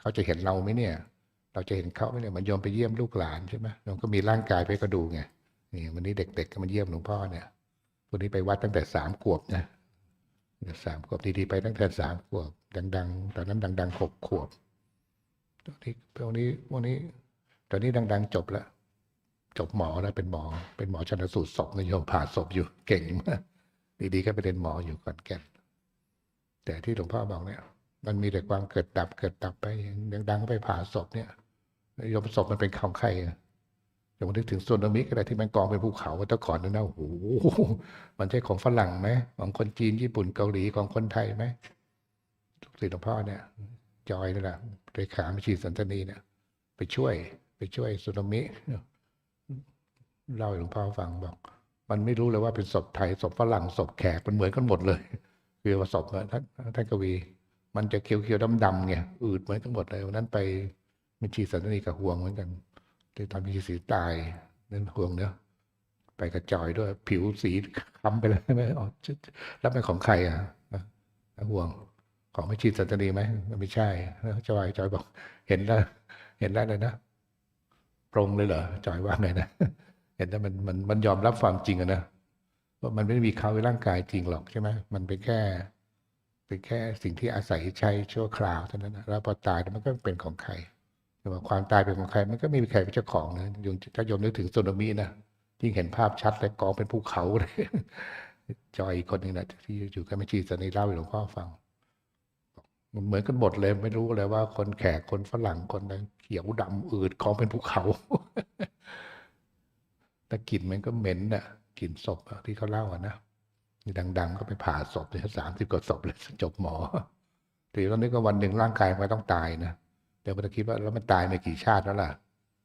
เขาจะเห็นเราไหมเนี่ย เราจะเห็นเขาไหมเนี่ยมันโยมไปเยี่ยมลูกหลานใช่ไหมโยมก็มีร่างกายไปก็ดูไงนี่วันนี้เด็กๆก็มาเยี่ยมหลวงพ่อเนี่ยวันนี้ไปวัดตั้งแต่สามขวบนะสามขวบดีๆไปตั้งแต่สามขวบ ดัง ๆ ตอนนั้นดังๆหกขวบตอนนี้ตอนนี้วันนี้ ตอนนี้ดัง ๆ จบแล้วจบหมอแล้วเป็นหมอ เป็นหมอชันสูตรศพนะโยมผ่าศพอยู่เก่งมากดีๆก็ไปเรียนหมออยู่ก่อนแก่นแต่ที่หลวงพ่อบอกเนี่ย มันมีแต่ความเกิดดับเกิดดับไปอย่างดังไปผ่าศพเนี่ยโยมศพมันเป็นของใครอะโยมนึกถึงโซนามิก็ได้ที่มันกองเป็นภูเขาแต่ก่อนนั้นนะโอ้โหมันใช่ของฝรั่งไหมของคนจีนญี่ปุ่นเกาหลีของคนไทยไหมลูกศิษย์หลวงพ่อเนี่ย จอยนี่แหละเลขามิชีสันตนีเนี่ย ไปช่วย ไปช่วยโซนามิเล่าให้หลวงพ่อฟังบอก มันไม่รู้เลยว่าเป็นศพไทยศพฝรั่งศพแขกมันเหมือนกันหมดเลย คือว่าศพท่านท่านกวี มันจะเขียวๆดำๆไงอืดเหมือนกันหมดเลยวันนั้นไปมิชีสันนีกับห่วงเหมือนกันที่ตอนมิชีสีตายนั่นห่วงเนาะไปกระจอยด้วย ผิวสีคล้ำไปเลยไม่อ๋อแล้วเป็นของใครอะนะห่วงของมิชีสันนีไหมไม่ใช่แล้วจอยจอยบอก เห็นแล้ว เห็นแล้วเลยนะปรงเลยเหรอจอยว่าไงนะเห็นแล้วมันมันมันยอมรับความจริงอะนะว่ามันไม่มีเขาในร่างกายจริงหรอกใช่ไหมมันเป็นแค่ เป็นแค่สิ่งที่อาศัยใช้ชั่วคราวเท่านั้นนะแล้วพอตายมันก็เป็นของใครแต่ว่าความตายเป็นของใครมันก็ไม่มีใครเป็นเจ้าของนะยมถ้าโยมนึกถึงโซนามินะยิ่งเห็นภาพชัดเลยกองเป็นภูเขาเลยจอยอีกคนหนึ่งนะที่อยู่กับแม่ชีสันนิเล่าให้หลวงพ่อฟังมันเหมือนกันหมดเลยไม่รู้เลยว่าคนแขกคนฝรั่งคนนั้นเขียวดำอืดกองเป็นภูเขาแต่กลิ่นมันก็เหม็นน่ะกลิ่นศพที่เขาเล่าอะนะ ดัง ๆ ก็ไปผ่าศพเลยสามสิบกว่าศพเลยจบหมอทีตอนนี้ก็วันหนึ่งร่างกายมันต้องตายนะแต่มันคิดว่าแล้วมันตายมากี่ชาติแล้วล่ะ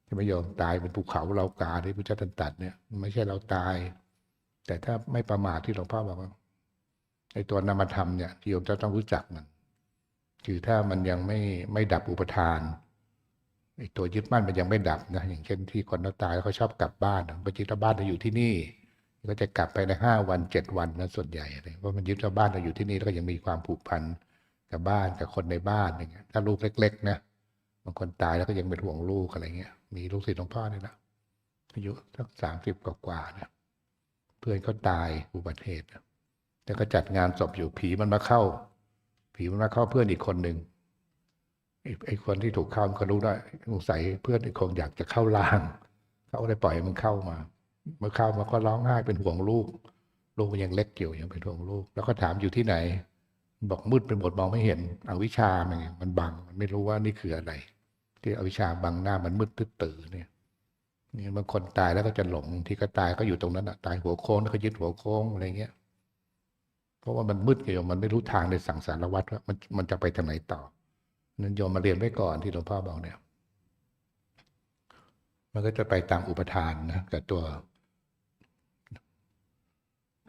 ที่ไม่ยอมตายเป็นภูเขาเรากาที่พระเจ้าตรัสตัดเนี่ยไม่ใช่เราตาย แต่ถ้าไม่ประมาทที่หลวงพ่อบอกว่าไอ้ตัวนามธรรมเนี่ยที่โยมจะต้องรู้จักมัน คือถ้ามันยังไม่ไม่ดับอุปทานไอ้ตัวยึดมั่นมันยังไม่ดับนะอย่างเช่นที่คนเราตายแล้วเขาชอบกลับบ้านนะจริงๆแล้วบ้านเราอยู่ที่นี่ ก็จะกลับไปในห้าวันเจ็ดวันนะส่วนใหญ่เลยเพราะมันยึดว่าบ้านเราอยู่ที่นี่แล้วก็ยังมีความผูกพันกับบ้านกับคนในบ้านอย่างเงี้ยถ้าลูกเล็ก ๆ นะบางคนตายแล้วก็ยังเป็นห่วงลูกอะไรเงี้ย มีลูกศิษย์หลวงพ่อเนี่ยนะอายุสักสามสิบกว่าๆเนี่ยเพื่อนเขาตายอุบัติเหตุนะแต่ก็จัดงานศพอยู่ผีมันมาเข้า ผีมันมาเข้าเพื่อนอีกคนหนึ่งไอ้คนที่ถูกเข้ามันก็รู้ได้สงสัยเพื่อนอีกคงอยากจะเข้าล่างเขาเลยปล่อยมันเข้ามา เมื่อเข้ามาก็ร้องไห้เป็นห่วงลูก ลูกมันยังเล็กอยู่ยังเป็นห่วงลูก แล้วก็ถามอยู่ที่ไหน บอกมืดเป็นหมดมองไม่เห็นอวิชามันมันบังมันไม่รู้ว่านี่คืออะไร ที่อวิชาบังหน้ามันมืดตื้อตื่อเนี่ยนี่บางคนตายแล้วก็จะหลงที่ก็ตายก็อยู่ตรงนั้นอะตายหัวโค้งแล้วก็ยึดหัวโค้งอะไรเงี้ย เพราะว่ามันมืดเกี่ยวมันไม่รู้ทางในสังสารวัฏว่ามันมันจะไปทางไหนต่อนั้นโยมมาเรียนไว้ก่อนที่หลวงพ่อบอกเนี่ย มันก็จะไปตามอุปทานนะกับตัว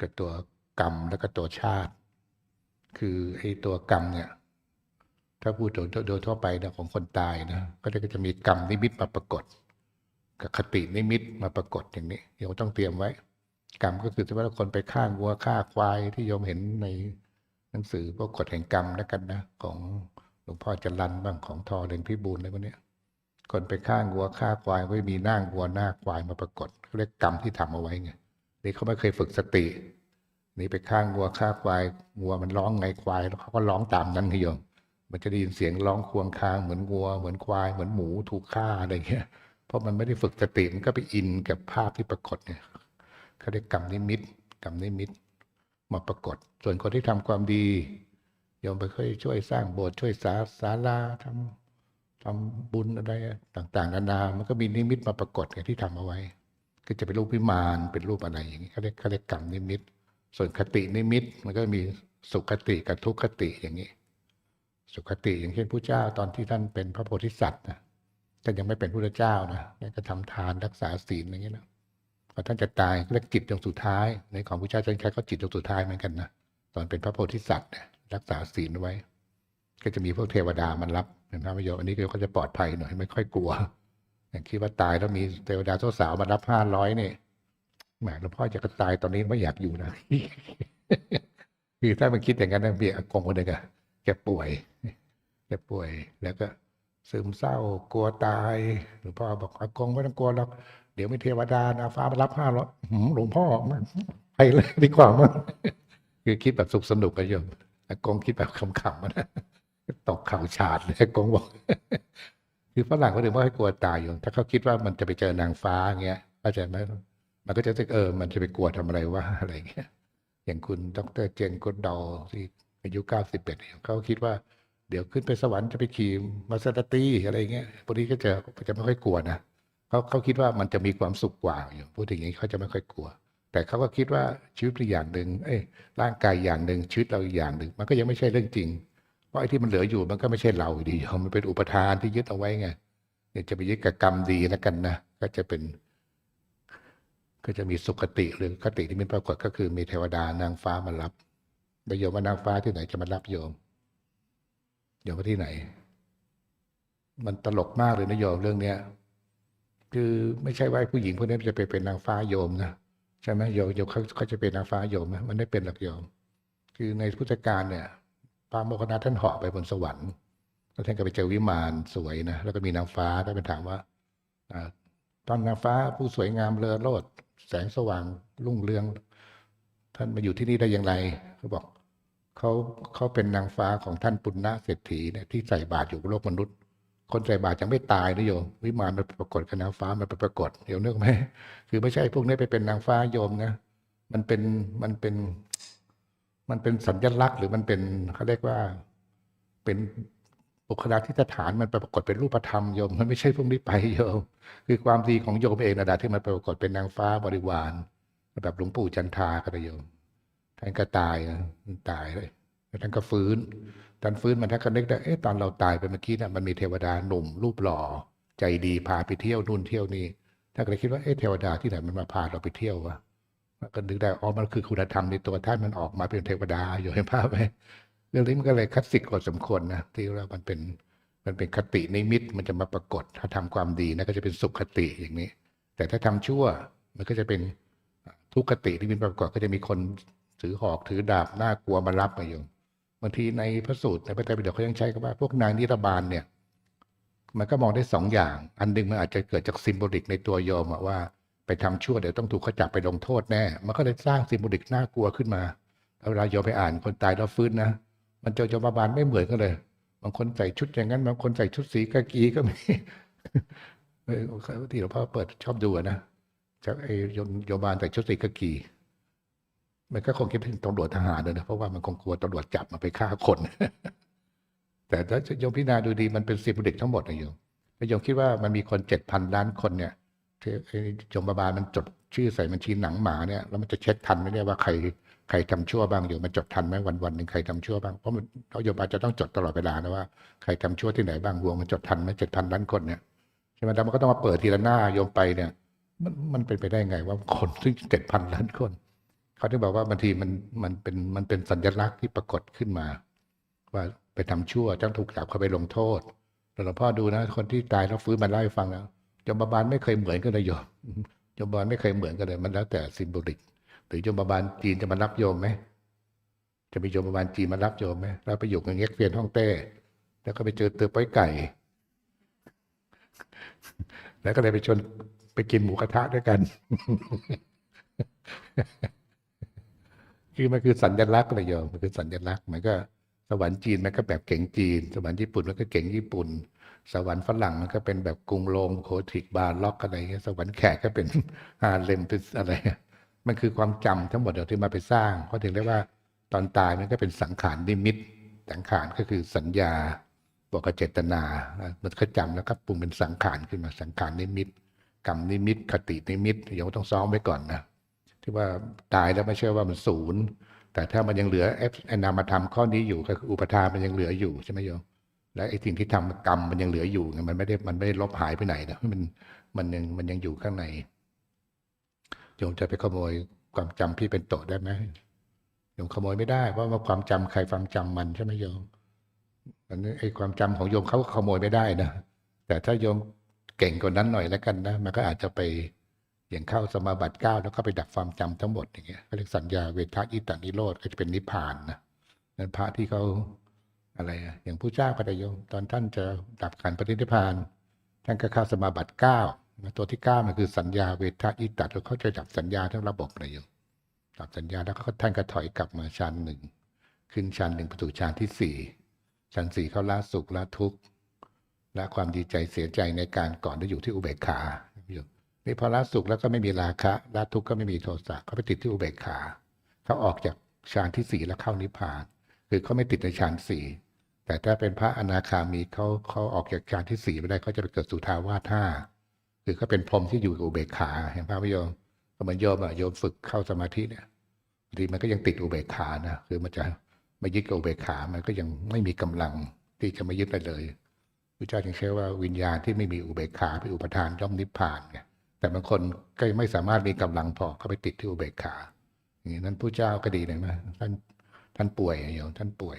กับตัวกรรมแล้วก็ตัวชาติ คือไอ้ตัวกรรมเนี่ยถ้าพูดโดยโดยทั่วไปนะของคนตายนะก็จะจะมีกรรมนิมิตมาปรากฏ กับคตินิมิตมาปรากฏอย่างนี้โยมต้องเตรียมไว้ กรรมก็คือที่ว่าคนไปฆ่าวัวฆ่าควายที่โยมเห็นในหนังสือพวกกฎแห่งกรรมแล้วกันนะของหลวงพ่อจรันบ้างของทอเรนพิบูลอะไรพวกนี้คนไปฆ่าวัวฆ่าควายไม่มีหน้าวัวหน้าควายมาปรากฏเขาเรียกกรรมที่ทำเอาไว้ไง นี่เขาไม่เคยฝึกสตินี่ไปฆ่างวัวฆ่าควายวัวมันร้องไงควายแล้วเขาก็ร้องตามนั้นทีโยมมันจะได้ยินเสียงร้องควงคางเหมือนวัว เหมือนควายเหมือนหมูถูกฆ่าอะไรเงี้ย เพราะมันไม่ได้ฝึกสติมันก็ไปอินกับภาพที่ปรากฏเนี่ยเขาเรียกกรรมนิมิตกรรมนิมิตมาปรากฏ ส่วนคนที่ทำความดีโยมไปค่อยช่วยสร้างโบสถ์ช่วยสาศาลาทำทำบุญอะไรต่าง ๆ นานา มันก็มีนิมิตมาปรากฏไงที่ทำเอาไว้ ก็จะเป็นรูปพิมานเป็นรูปอะไรอย่างนี้เขาเรียกเขาเรียกกรรมนิมิต ส่วนคตินิมิตมันก็มีสุขติกับทุกขติอย่างนี้ สุขติอย่างเช่นพระเจ้าตอนที่ท่านเป็นพระโพธิสัตว์นะท่านยังไม่เป็นพระเจ้านะท่านก็ทำทานรักษาศีลอย่างนี้นะพอท่านจะตายเรียกจิตดวงสุดท้าย ในของพระเจ้าท่านใช้ก็จิตดวงสุดท้ายเหมือนกันนะตอนเป็นพระโพธิสัตว์เนี่ยรักษาศีลไว้ ก็จะมีพวกเทวดามันรับเป็นพระประโยชน์อันนี้ก็จะปลอดภัยหน่อยไม่ค่อยกลัว คิดว่าตายแล้วมีเทวดาเจ้าสาวมารับห้าร้อยเนี่ยแหมหลวงพ่อจะก็ตายตอนนี้ไม่อยากอยู่นะคือถ้ามันคิดอย่างนั้นเบียอากงคนหนึ่งอะแกป่วยแกป่วย แล้วก็ซึมเศร้ากลัวตายหลวงพ่อบอกอากงไม่ต้องกลัวหรอกเดี๋ยวไม่เทวดานาฟ้ามารับห้าร้อยหลวงพ่อไปเลยดีกว่ามั้งคือคิดแบบสุขสนุกกันโยมอากงคิดแบบขำๆนะตกเข่าฉาดเลยอากงบอก คือฝรั่งเขาถึงว่าให้กลัวตายอยู่ ถ้าเขาคิดว่ามันจะไปเจอนางฟ้าอย่างเงี้ยเข้าใจไหมมันก็จะเออ มันจะไปกลัวทำอะไรวะอะไรเงี้ย อย่างคุณดรเจนกุดดอลที่อายุเก้าสิบเอ็ดเขาคิดว่าเดี๋ยวขึ้นไปสวรรค์จะไปขี่มาสเตอร์ตี้อะไรเงี้ยพวกนี้ก็จะจะไม่ค่อยกลัวนะเขาเขาคิดว่ามันจะมีความสุขกว่าอยู่พูดอย่างนี้เขาจะไม่ค่อยกลัว แต่เขาก็คิดว่าชีวิตเป็นอย่างหนึ่งเอ้ยร่างกายอย่างหนึ่งชีวิตเราอีกอย่างหนึ่ง มันก็ยังไม่ใช่เรื่องจริง เพราะไอ้ที่มันเหลืออยู่มันก็ไม่ใช่เราดีโยมมันเป็นอุปทานที่ยึดเอาไว้ไงเนี่ยจะไปยึดกับกรรมดีแล้วกันนะก็จะเป็น ก็จะมีสุคติหรือคติที่มันปรากฏก็คือมีเทวดานางฟ้ามารับแล้วโยมว่านางฟ้าที่ไหนจะมารับโยมโยมว่าที่ไหน มันตลกมากเลยนะโยมเรื่องเนี้ยคือไม่ใช่ว่าผู้หญิงพวกนี้จะไปเป็นนางฟ้าโยมนะใช่ไหมโยมโยมเขาเขาจะเป็นนางฟ้าโยมไหมมันไม่เป็นหลักโยม คือในพุทธกาลเนี่ย พระโมคคัลลานะท่านเหาะไปบนสวรรค์แล้วท่านก็ไปเจอวิมานสวยนะแล้วก็มีนางฟ้าท่านไปถามว่าอตอนนางฟ้าผู้สวยงามเลอโลด แสงสว่างรุ่งเรือง ท่านมาอยู่ที่นี่ได้อย่างไรเขาบอกเขาเขาเป็นนางฟ้าของท่านปุณณเศรษฐีเนี่ยที่ใส่บาตรอยู่บนโลกมนุษย์ คนใส่บาตรยังไม่ตายนะโยมวิมานมันปรากฏกับนางฟ้ามันไปปรากฏเดี๋ยวนึกไหมคือไม่ใช่พวกนี้ไปเป็นนางฟ้าโยมนะมันเป็นมันเป็น มันเป็นสัญลักษณ์หรือมันเป็นเขาเรียกว่าเป็นบุคลาธิสถานมันปรากฏเป็นรูปธรรมโยม มันไม่ใช่พวกนี้ไปโยม คือความดีของโยมเองนะดาที่มันปรากฏเป็นนางฟ้าบริวารแบบหลวงปู่จันทาก็ได้โยมท่านก็ตายนะตายเลยท่านก็ฟื้นตอนฟื้นมันท่านก็นึกได้เอ๊ะตอนเราตายไปเมื่อกี้นี่ยมันมีเทวดาหนุ่มรูปหล่อใจดีพาไปเที่ยวนู่นเที่ยวนี่ท่านก็เลยคิดว่าเอ๊ะเทวดาที่ไหนมันมาพาเราไปเที่ยววะ ก็นึกได้อ๋อมันคือคุณธรรมในตัวท่านมันออกมาเป็นเทวดาอยู่ให้ภาพไหมเรื่องนี้มันก็เลยคลาสสิกกว่าสมควรนะที่ว่ามันเป็นมันเป็นคตินิมิตมันจะมาปรากฏ ถ้าทำความดีนะก็จะเป็นสุขคติอย่างนี้ แต่ถ้าทำชั่วมันก็จะเป็นทุกขติที่มีปรากฏก็จะมีคนถือหอกถือดาบน่ากลัวมารับมาอยู่บางทีในพระสูตรในพระไตรปิฎกเขายังใช้คำว่าพวกนางนิรบาลเนี่ย มันก็มองได้สองอย่าง อันหนึ่งมันอาจจะเกิดจากซิมโบลิกในตัวโยมว่า ไปทำชั่วเดี๋ยวต้องถูกเขาจับไปลงโทษแน่ มันก็เลยสร้างซิมโบลิกน่ากลัวขึ้นมาเวลาโยมไปอ่านคนตายแล้วฟื้นนะ มันเจอโยมบาลไม่เหมือนกันเลย บางคนใส่ชุดอย่างนั้น บางคนใส่ชุดสีกากีก็มีเออที่หลวงพ่อเปิดชอบดูนะจากไอ้โยมโยบาลใส่ชุดสีกากี มันก็คงคิดถึงตำรวจทหารเลยนะ เพราะว่ามันคงกลัวตำรวจจับมาไปฆ่าคน แต่ถ้าโยมพิจารณาดูดีมันเป็นซิมโบลิกทั้งหมดนะโยมแล้วโยมคิดว่ามันมีคนเจ็ดพันล้านคนเนี่ย จมบาบาลมันจดชื่อใส่บัญชีหนังหมาเนี่ยแล้วมันจะเช็คทันไหมเนี่ยว่าใครใครทำชั่วบ้างอยู่มันจดทันไหมวันวันหนึ่งใครทำชั่วบ้างเพราะมันเราโยมบาลจะต้องจดตลอดเวลานะว่าใครทำชั่วที่ไหนบ้างรวมมันจดทันไหมเจ็ดพันล้านคนเนี่ยใช่ไหมแล้วมันก็ต้องมาเปิดทีละหน้าโยมไปเนี่ยมันมันเป็นไปได้ไงว่าคนซึ่งเจ็ดพันล้านคนเขาถึงบอกว่าบางทีมันมันเป็นมันเป็นสัญลักษณ์ที่ปรากฏขึ้นมา ว่าไปทำชั่วต้องถูกจับเข้าไปลงโทษแต่หลวงพ่อดูนะ คนที่ตายแล้วฟื้นมาเล่าให้ฟังนะ จมบาลไม่เคยเหมือนกันเลยโยมโยมบาลไม่เคยเหมือนกันเลย มันแล้วแต่ซิมโบลิกหรือโยมบาลจีนจะมารับโยมไหมจะมีโยมบาลจีนมารับโยมไหมแล้วไปอยู่กับเง็กเฟียนห้องเต้ แล้วก็ไปเจอเตือป้อยไก่ แล้วก็เลยไปชวนไปกินหมูกระทะด้วยกัน คือมันคือสัญลักษณ์เลยโยมมันคือสัญลักษณ์มันก็สวรรค์จีนมันก็แบบเก่งจีน สวรรค์ญี่ปุ่นมันก็เก่งญี่ปุ่น สวรรค์ฝรั่งมันก็เป็นแบบกรุงโรมโคทิกบาร์ล็อกอะไรเงี้ยสวรรค์แขกก็เป็นฮาเลมเป็นอะไร มันคือความจำทั้งหมดเดี๋ยวที่มาไปสร้างเขาถึงเรียกว่าตอนตายมันก็เป็นสังขารนิมิต สังขารก็คือสัญญาบอกกับเจตนา มันก็จำแล้วก็ปรุงเป็นสังขารขึ้นมาสังขารนิมิตกรรมนิมิต คตินิมิตเดี๋ยวต้องซ้อมไว้ก่อนนะที่ว่าตายแล้วไม่ใช่ว่ามันศูนย์แต่ถ้ามันยังเหลือไอ้นามธรรมข้อนี้อยู่ก็คืออุปทานมันยังเหลืออยู่ใช่ไหมโยม และไอ้สิ่งที่ทำกรรมมันยังเหลืออยู่ไงมันไม่ได้มันไม่ได้ลบหายไปไหนนะมันมันยังมันยังอยู่ข้างในโยมจะไปขโมยความจำพี่เป็นโตได้ไหมโยมขโมยไม่ได้เพราะว่าความจำใครความจำมันใช่ไหมโยมอันนี้ไอ้ความจำของโยมเขาขโมยไม่ได้นะแต่ถ้าโยมเก่งกว่านั้นหน่อยแล้วกันนะมันก็อาจจะไปอย่างเข้าสมาบัติเก้าแล้วก็ไปดับความจำทั้งหมดอย่างเงี้ยเขาเรียกสัญญาเวทะอิตานิโรธก็จะเป็นนิพพานนะนั่นพระที่เขา อะไรอย่างผู้เจ้าก็ได้โยมตอนท่านจะดับขันปฏินิพานท่านก็เข้าสมาบัติเก้าตัวที่เก้ามันคือสัญญาเวทะอิตตะแล้วเขาจะดับสัญญาทั้งระบบเลยโยมดับสัญญาแล้วก็ท่านก็ถอยกลับมาชั้นหนึ่งขึ้นชั้นหนึ่งประตูชั้นที่สี่ชั้นสี่เขาละสุขละทุกข์ละความดีใจเสียใจในการก่อนที่อยู่ที่อุเบกขาโยมนี่พอละสุขแล้วก็ไม่มีราคะละทุกข์ก็ไม่มีโทสะเขาไปติดที่อุเบกขาเขาออกจากฌานที่สี่แล้วเข้านิพพาน คือเขาไม่ติดในฌานสี่ แต่ถ้าเป็นพระอนาคามีเขาเขาออกจากฌานที่สี่ไม่ได้เขาจะไปเกิดสุทาวาสห้าคือเขาเป็นพรหมที่อยู่กับอุเบกขาเห็นพระพิยมก็เหมือนโยมอะโยมฝึกเข้าสมาธิเนี่ยบางทีมันก็ยังติดอุเบกขานะคือมันจะไม่ยึดกับอุเบกขามันก็ยังไม่มีกำลังที่จะไม่ยึดได้เลยพระเจ้าจึงเชื่ว่าวิญญาณที่ไม่มีอุเบกขาเป็นอุปทานย่อมนิพพานไงแต่บางคนก็ไม่สามารถมีกำลังพอเข้าไปติดที่อุเบกขาอย่างนั้นผู้เจ้าก็ดีเลยนะท่านท่านป่วยโยมท่านป่วย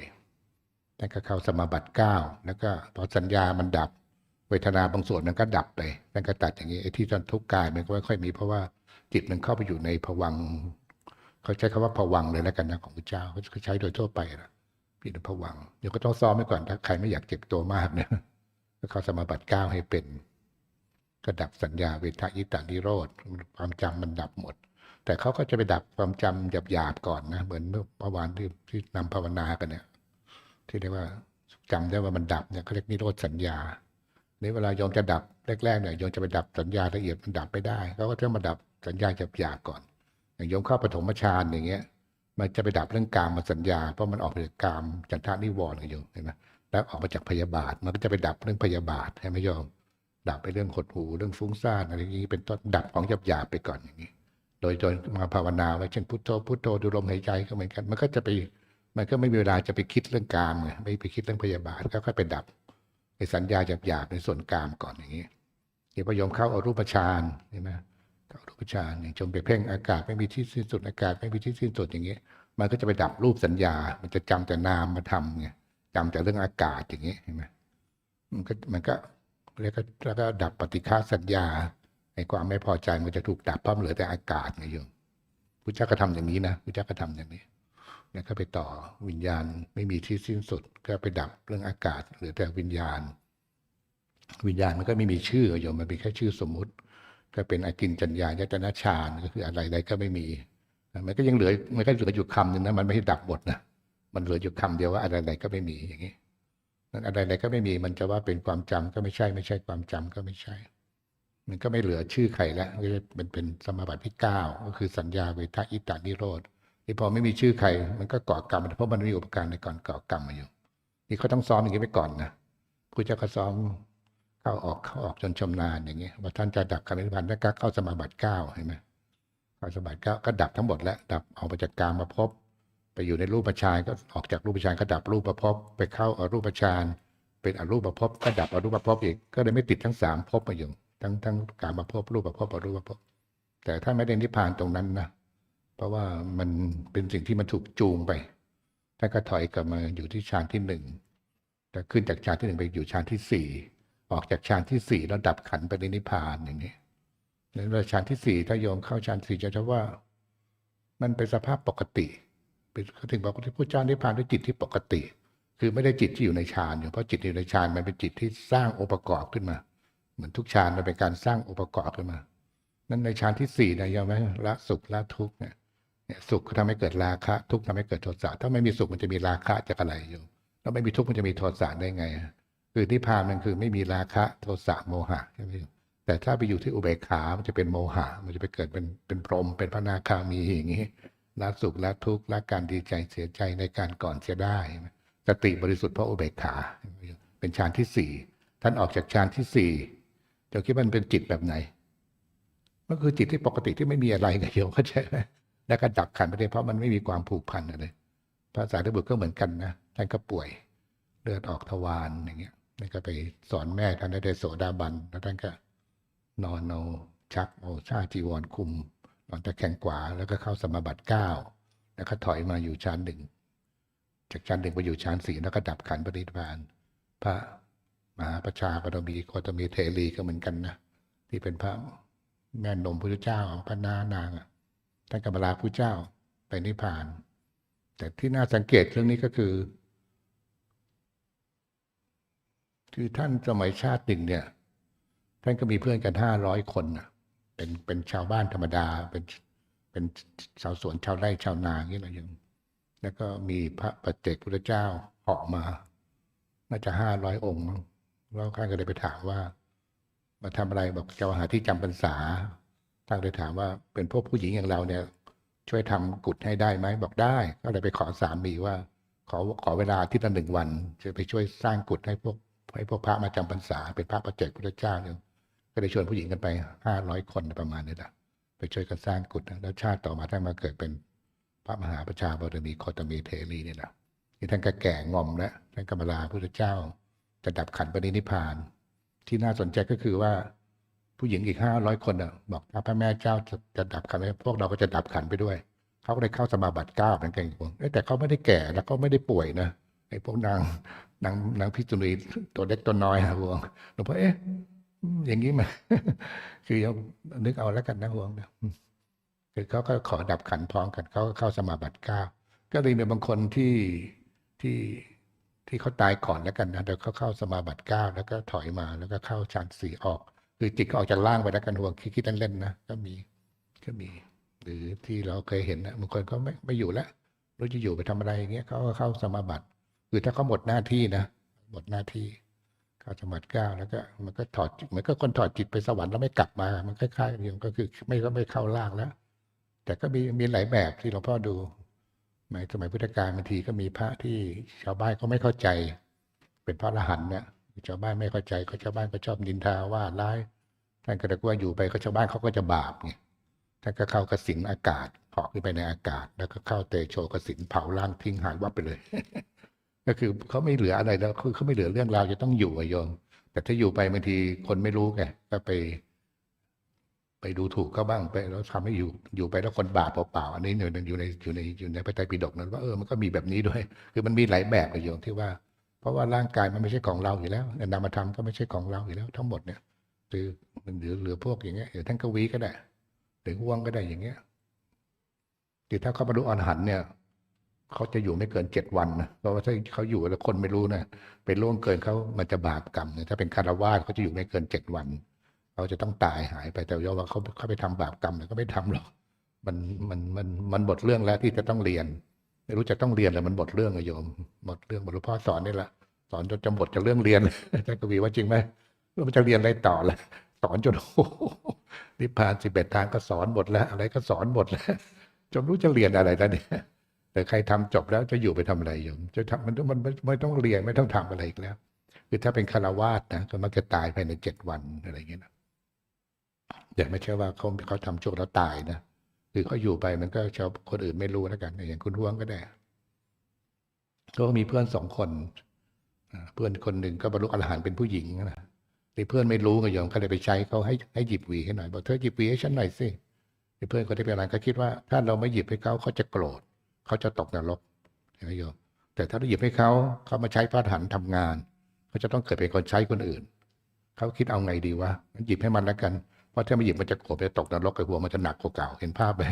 ท่านก็เข้าสมาบัติเก้าแล้วก็พอสัญญามันดับ เวทนาบางส่วนมันก็ดับไปท่านก็ตัดอย่างนี้ไอ้ที่ตอนทุกข์กายมันก็ไม่ค่อยมีเพราะว่าจิตมันเข้าไปอยู่ในภวังเขาใช้คำว่าภวังเลยแล้วกันนะของพระเจ้าเขาใช้โดยทั่วไปนะพี่นภวังเดี๋ยวก็ต้องซ้อมไว้ก่อนถ้าใครไม่อยากเจ็บตัวมากเนี่ยก็เข้าสมาบัติเก้าให้เป็นก็ดับสัญญาเวทายิตานิโรธความจำมันดับหมด แต่เขาก็จะไปดับความจำหยาบๆก่อนนะเหมือนเมื่อวานที่ที่นำภาวนากันเนี่ย ที่เรียกว่าจำได้ว่ามันดับเนี่ยเขาเรียกนิโรธสัญญาในเวลาโยมจะดับแรกๆเนี่ยโยมจะไปดับสัญญาละเอียดมันดับไม่ได้เขาก็จะมาดับสัญญาหยาบๆก่อน อย่างโยมเข้าปฐมฌานอย่างเงี้ย มันจะไปดับเรื่องกามมาสัญญาเพราะมันออกมาจากกามจันทานิวรณ์ไงโยมเห็นไหมแล้วออกมาจากพยาบาทมันก็จะไปดับเรื่องพยาบาทใช่ไหมโยมดับไปเรื่องหดหูเรื่องฟุ้งซ่านอะไรอย่างนี้เป็นต้นดับของหยาบๆไปก่อนอย่างนี้ โดยโดยมาภาวนาไว้เช่นพุทโธพุทโธดูลมหายใจก็เหมือนกัน มันก็จะไป มันก็ไม่มีเวลาจะไปคิดเรื่องกามไงไม่ไปคิดเรื่องพยาบาทก็ค่อยไปดับในสัญญาหยาบๆในส่วนกามก่อนอย่างนี้เดี๋ยวพยมเข้าอารูปฌานใช่ไหมเข้าอารูปฌานอย่างจมไปเพ่งอากาศไม่มีที่สิ้นสุดอากาศไม่มีที่สิ้นสุดอย่างนี้ มันก็จะไปดับรูปสัญญา มันจะจำแต่นามมาทำไงจำแต่เรื่องอากาศอย่างนี้เห็นไหมมันก็มันก็แล้วก็แล้วก็ดับปฏิฆาสัญญาในความไม่พอใจมันจะถูกดับเพราะมันเหลือแต่อากาศไงโยมพุทธเจ้าก็ทำอย่างนี้นะพุทธเจ้าก็ทำอย่างนี้ แล้วก็ไปต่อวิญญาณไม่มีที่สิ้นสุด ก็ไปดับเรื่องอากาศเหลือแต่วิญญาณ วิญญาณมันก็ไม่มีชื่อโยมมันเป็นแค่ชื่อสมมุติ ก็เป็นอากินจัญญายตนะฌานก็คืออะไรอะไรก็ไม่มีมันก็ยังเหลือมันก็เหลืออยู่คำหนึ่งนะมันไม่ได้ดับหมดนะมันเหลืออยู่คำเดียวว่าอะไรอะไรก็ไม่มีอย่างนี้นั้นอะไรอะไรก็ไม่มีมันจะว่าเป็นความจำก็ไม่ใช่ ไม่ใช่ความจำก็ไม่ใช่ มันก็ไม่เหลือชื่อใครแล้วก็จะเป็นเป็นสมาบัติที่เก้าก็คือสัญญาเวทะอิตานิโรธ ที่พอไม่มีชื่อใคร มันก็ก่อกรรมเพราะมันมีอุปการในการก่อกรรมมาอยู่ นี่เขาต้องซ้อมอย่างนี้ไปก่อนนะผู้เจ้าก็ซ้อมเข้าออกเข้าออกจนชำนาญอย่างนี้ว่าท่านจะดับการนิพพานแล้วก็เข้าสมาบัติเก้าเห็นไหมเข้าสมาบัติเก้าก็ดับทั้งหมดแล้วดับออกมาจากกามมาพบไปอยู่ในรูปฌานก็ออกจากรูปฌานก็ดับรูปภพบไปเข้าอรูปฌานเป็นอรูปภพบก็ดับอรูปภพบอีกก็เลยไม่ติดทั้งสามภพมาอยู่ทั้งทั้งกามภพบรูปภพบอรูปภพบแต่ถ้าไม่ได้นิพพานตรงนั้นนะ เพราะว่ามันเป็นสิ่งที่มันถูกจูงไปท่านก็ถอยกลับมาอยู่ที่ฌานที่หนึ่งแต่ขึ้นจากฌานที่หนึ่งไปอยู่ฌานที่สี่ออกจากฌานที่สี่แล้วดับขันไปในนิพพานอย่างนี้แล้วเวลาฌานที่สี่ถ้าโยมเข้าฌานสี่จะจะว่า มันเป็นสภาพปกติเป็นเขาถึงบอกว่าที่พระเจ้านิพพานด้วยจิตที่ปกติ คือไม่ได้จิตที่อยู่ในฌานอยู่เพราะจิตที่อยู่ในฌานมันเป็นจิตที่สร้างองค์ประกอบขึ้นมา เหมือนทุกฌานมันเป็นการสร้างองค์ประกอบขึ้นมา นั้นในฌานที่สี่นะโยมไหมละสุขละทุกข์เนี่ย สุขก็ทำให้เกิดราคะ ทุกข์ทำให้เกิดโทสะถ้าไม่มีสุขมันจะมีราคะจากอะไรอยู่แล้วไม่มีทุกข์มันจะมีโทสะได้ไง คือนิพพานมันคือไม่มีราคะโทสะโมหะใช่ไหมแต่ถ้าไปอยู่ที่อุเบกขา มันจะเป็นโมหะ มันจะไปเกิดเป็นเป็นพรหมเป็นพระนาคามีอย่างนี้ละสุขละทุกข์ละการดีใจเสียใจในการก่อนเสียได้สติบริสุทธิ์เพราะอุเบกขา เป็นฌานที่สี่ท่านออกจากฌานที่สี่จะคิดว่ามันเป็นจิตแบบไหนก็คือจิตที่ปกติที่ไม่มีอะไรกับโยมเข้าใจไหม แล้วก็ดับขันไปเลยเพราะมันไม่มีความผูกพันอะไรพระสารีบุตรก็เหมือนกันนะท่านก็ป่วยเลือดออกทวารอย่างเงี้ยนี่ก็ไปสอนแม่ท่านได้โสดาบันแล้วท่านก็นอนเอาชักเอาชาจีวรคุมนอนตะแคงขวาแล้วก็เข้าสมาบัติเก้าแล้วก็ถอยมาอยู่ชั้นหนึ่งจากชั้นหนึ่งไปอยู่ชั้นสี่แล้วก็ดับขันปฏิพาน พระมหาประชาปรมีโคตมีเทรีก็เหมือนกันนะที่เป็นพระแม่นมพระเจ้าพระนานางอะ ท่านกัมลาพระเจ้าไปนิพพาน แต่ที่น่าสังเกตเรื่องนี้ก็คือ คือท่านสมัยชาติหนึ่งเนี่ย ท่านก็มีเพื่อนกันห้าร้อยคนนะเป็นเป็นชาวบ้านธรรมดา เป็นเป็นชาวสวนชาวไร่ชาวนาอย่างนี้แหละโยมแล้วก็มีพระปัจเจกพุทธเจ้าเหาะมา น่าจะห้าร้อยองค์แล้วข้าก็เลยไปถามว่า มาทำอะไรบอกจะมาหาที่จำพรรษา ท่านเลยถามว่าเป็นพวกผู้หญิงอย่างเราเนี่ย ช่วยทำกุฏให้ได้ไหมบอกได้ ก็เลยไปขอสามีว่า ขอขอเวลาที่ละหนึ่งวันจะไปช่วยสร้างกุฏให้พวกให้พวกพระมาจำพรรษาเป็นพระประเจกพุทธเจ้าเนี่ยก็เลยชวนผู้หญิงกันไปห้าร้อยคนประมาณนี้แหละไปช่วยกันสร้างกุฏแล้วชาติต่อมาท่านมาเกิดเป็นพระมหาประชาบรมีโคตมีเทรีนี่แหละที่ท่านก็แก่งอมแล้วท่านก็มลาพุทธเจ้าจะดับขันปรินิพพาน ที่น่าสนใจก็คือว่า ผู้หญิงอีกห้าร้อยคนอะบอกถ้าพระแม่เจ้าจะจะดับขันพวกเราก็จะดับขันไปด้วย เขาก็เลยเข้าสมาบัติเก้าเหมือนกันพวกแต่เขาไม่ได้แก่แล้วก็ไม่ได้ป่วยนะไอ้พวกนางนางนางพิจุนีตัวเล็กตัวน้อยนะพวงหลวงพ่อเอ๊ะอย่างนี้มันคือยังนึกเอาแล้วกันนะพวงนะคือเขาก็ขอดับขันพร้อมกันเขาก็เข้าสมาบัติเก้าก็เลยมีบางคนที่ที่ที่เขาตายก่อนแล้วกันนะเดี๋ยวเขาเข้าสมาบัติเก้าแล้วก็ถอยมาแล้วก็เข้าฌานสี่ออก คือจิตก็ออกจากล่างไปแล้วกันห่วงคิดๆเล่นๆนะก็มีก็มี หรือที่เราเคยเห็นนะบางคนก็ไม่ไม่อยู่แล้วรู้จะอยู่ไปทำอะไรอย่างเงี้ยเขาก็เข้าสมาบัติคือถ้าเขาหมดหน้าที่นะหมดหน้าที่เข้าสมาบัติก้าแล้วก็มันก็ถอดจิตเหมือนก็คนถอดจิตไปสวรรค์แล้วไม่กลับมา มันคล้ายๆอยู่ก็คือไม่ก็ไม่เข้าล่างแล้ว แต่ก็มีมีหลายแบบที่หลวงพ่อดูสมัยพุทธกาลบางทีก็มีพระที่ชาวบ้านก็ไม่เข้าใจ เป็นพระอรหันต์เนี่ย ชาวบ้านไม่เข้าใจก็ชาวบ้านก็ชอบนินทาว่าร้ายท่านก็เลยว่าอยู่ไปก็ชาวบ้านเขาก็จะบาปไงท่านก็เข้ากระสินอากาศเหาะขึ้นไปในอากาศ แล้วก็เข้าเตโชกระสินเผาล่างทิ้งหายวับไปเลย ก็คือเขาไม่เหลืออะไรแล้วคือเขาไม่เหลือเรื่องราวจะต้องอยู่อะโยมแต่ถ้าอยู่ไปบางทีคนไม่รู้ไงก็ไป ไปดูถูกเขาบ้างไปแล้วทำให้อยู่อยู่ไปแล้วคนบาปเปล่าๆอันนี้อยู่ในอยู่ในอยู่ในอยู่ในพระไตรปิฎกนั้นว่าเออมันก็มีแบบนี้ด้วย คือมันมีหลายแบบอะโยมที่ว่า เพราะว่าร่างกายมันไม่ใช่ของเราอยู่แล้วนามธรรมก็ไม่ใช่ของเราอยู่แล้ว ทั้งหมดเนี่ยหรือหรือหรือพวกอย่างเงี้ยหรือท่านกวีก็ได้หรือห่วงก็ได้อย่างเงี้ยคือถ้าเขาบรรลุอรหันต์เนี่ยเขาจะอยู่ไม่เกินเจ็ดวันนะเพราะว่าถ้าเขาอยู่แล้วคนไม่รู้นะไปล่วงเกินเขามันจะบาปกรรมเนี่ยถ้าเป็นคารวาสเขาจะอยู่ไม่เกินเจ็ดวันเขาจะต้องตายหายไปแต่ย่อว่าเขาเขาไปทำบาปกรรมเนี่ยก็ไม่ทำหรอกมันมันมันมันหมดเรื่องแล้วที่จะต้องเรียน ไม่รู้จะต้องเรียนแล้วมันหมดเรื่องอะโยมหมดเรื่องหมดหลวงพ่อสอนนี่แหละสอนจนจะหมดจะเรื่องเรียนท่านกวีว่าจริงไหมว่ามันจะเรียนอะไรต่อละสอนจนโอ้โหนิพพานสิบเอ็ดทางก็สอนหมดแล้ว อะไรก็สอนหมดแล้วจนรู้จะเรียนอะไรแล้วเนี่ยแต่ใครทำจบแล้วจะอยู่ไปทำอะไรโยมจะทำมันมันไม่ต้องเรียนไม่ต้องทำอะไรอีกแล้ว คือถ้าเป็นคารวาสนะก็มักจะตายภายในเจ็ดวันอะไรอย่างเงี้ยนะแต่ไม่ใช่ว่าเขาเขาทำชั่วแล้วตายนะ คือเขาอยู่ไปมันก็ชาวคนอื่นไม่รู้แล้วกันอย่างคุณห่วงก็ได้ก็มีเพื่อนสองคนเพื่อนคนหนึ่งก็บรรลุอรหันต์เป็นผู้หญิงนะที่เพื่อนไม่รู้ก็โยมก็เลยไปใช้เขาให้ให้หยิบหวีให้หน่อยบอกเธอหยิบหวีให้ฉันหน่อยสิเพื่อนคนที่เป็นอรหันต์ก็คิดว่า ถ้าเราไม่หยิบให้เขาเขาจะโกรธเขาจะตกนรกเห็นไหมโยมแต่ถ้าเราหยิบให้เขาเขามาใช้พระหันต์ทำงานเขาจะต้องเกิดเป็นคนใช้คนอื่นเขาคิดเอาไงดีวะหยิบให้มันแล้วกัน เพราะถ้าไม่หยิบมันจะโกรธไปตกนรกไอ้หัวมันจะหนักกว่าเก่าเห็นภาพไหม